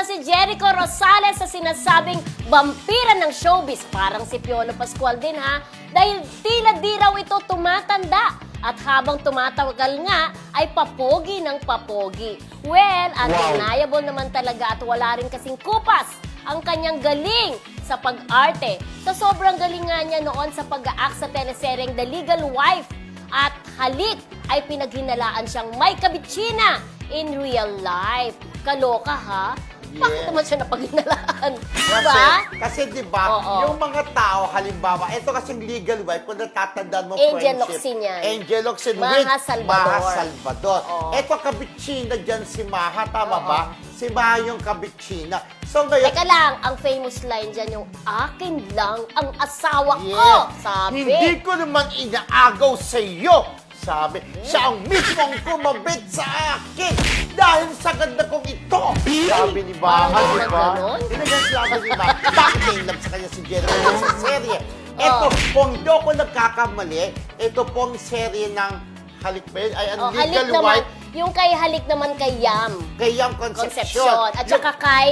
Nagsalita si Jericho Rosales sa sinasabing vampira ng showbiz. Parang si Piolo Pascual din ha. Dahil tila di raw ito tumatanda. At habang tumatawagal nga, ay papogi ng papogi. Well, undeniable naman talaga at wala rin kasing kupas ang kanyang galing sa pag-arte. Sa sobrang galing nga niya noon sa pag-act sa teleseryeng The Legal Wife at halik ay pinaghinalaan siyang may kabitsina in real life. Kaloka ha? Bakit naman siya napaghinalaan? Kasi, Diba? kasi di ba, Oo. yung mga tao, halimbawa, ito kasing legal wife, kung natatandaan mo Angel friendship. Locsin yan. Angel Locsin Maha with Salvador. Maha Salvador. Oo. Ito kabitsina dyan si Maha, tama Oo. ba? Si Maha yung kabitsina. So ngayon, Teka lang, ang famous line dyan yung, akin lang ang asawa ko, Yes. sabi. Hindi ko naman inaagaw sa iyo. Sabi, siya ang mismong kumabit sa akin dahil sa ganda kong ito. Sabi ni Baha, Parang di ba? ganon? Sinabi ni Baha. Bakit na love sa kanya si Jennifer sa serye? Ito, Oh. kung hindi ako nagkakamali, ito pong serye ng Halik ba yun? Ay, ang Oh, halik legal naman, wife yung kay halik naman kay Yam kay Yang Concepcion. Concepcion. At saka kay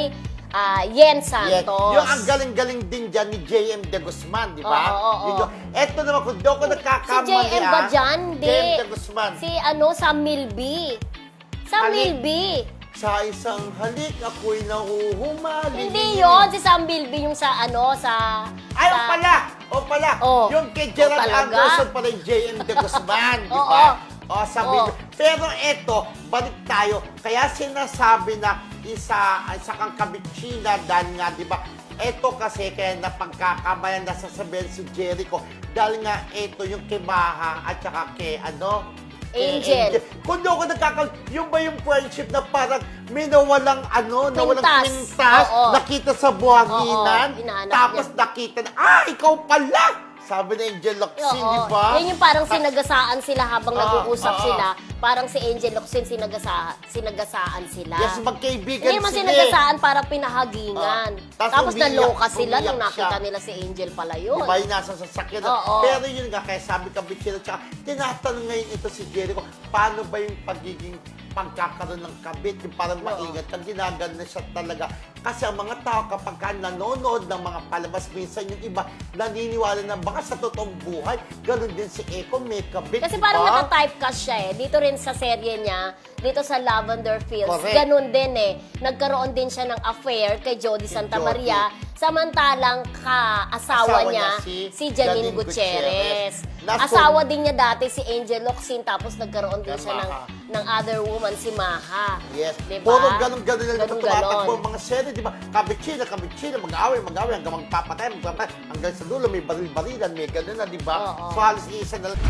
ah, Yen Yes. Santos. Yung ang galing-galing din dyan ni J.M. De Guzman, di ba? Oo, oo, oo. Eto naman, kung ako Si nagkakamali, JM ba ah, dyan? Di. J.M. De Guzman. Si ano, sa Milby. Sa Halik. Milby. Sa isang halik, ako'y nahuhumali. Hindi yon si Sam Milby yung sa ano, sa... Ay, o sa, pala! O pala! Oh. Yung kay Gerald Oh, talaga? Anderson pala yung J.M. De Guzman, di Oo. ba? O, sabi Oo. Pero eto, balik tayo. Kaya sinasabi na isa, isa kang kabitsina dahil nga, di ba? Eto kasi kaya napagkakamayan na sasabihin si Jericho dahil nga eto yung kay Maha at saka kay ano? kay Angel. Kung di ako nagkakal, yung ba yung friendship na parang may nawalang ano, nawalang Kwintas. kwintas, Oo. nakita sa buhanginan, Oo, hinahanap tapos niya. nakita na, ah, ikaw pala! Sabi ni Angel Locsin, di ba? Yan yung parang sinagasaan sila habang Oo, nag-uusap oo. sila. Parang si Angel Locsin sinagasa, sinagasaan sila. Yes, magkaibigan Hindi man sila. sinagasaan, parang pinahagingan. Oo. Tapos Tapos umiyak, naloka sila nung umiyak nakita siya. nila si Angel pala yun. Di ba yung nasa sasakyan? na- Oo. Pero yun nga, kaya sabi ka, Bichino, tsaka tinatanong ngayon ito si Jericho, paano ba yung pagiging pagkakaroon ng kabit, yung parang Oo. maingat ka, ginagano siya talaga. Kasi ang mga tao kapag ka nanonood ng mga palabas, minsan yung iba naniniwala na baka sa totoong buhay, ganun din si Eko, may kabit, Kasi di parang ba? naka-typecast siya eh. Dito rin sa serye niya, dito sa Lavender Fields, Correct. ganun din eh. Nagkaroon din siya ng affair kay Jody Santa Jody. Maria, samantalang ka-asawa Asawa niya, niya si si Janine Janine Gutierrez. Gutierrez. Na Asawa din niya dati si Angel Locsin, tapos nagkaroon din siya ng. Ng other woman, si Maha. Yes. Diba? Puro ganun-ganun naman Ganun-ganon. tumatakbo ang mga serye, di ba? Kabitsina, kabitsina, mag-away, mag-away, hanggang magpapatay, magpapatay. Hanggang sa dulo, may baril-barilan, may ganun na, di ba? So halos isa na lang.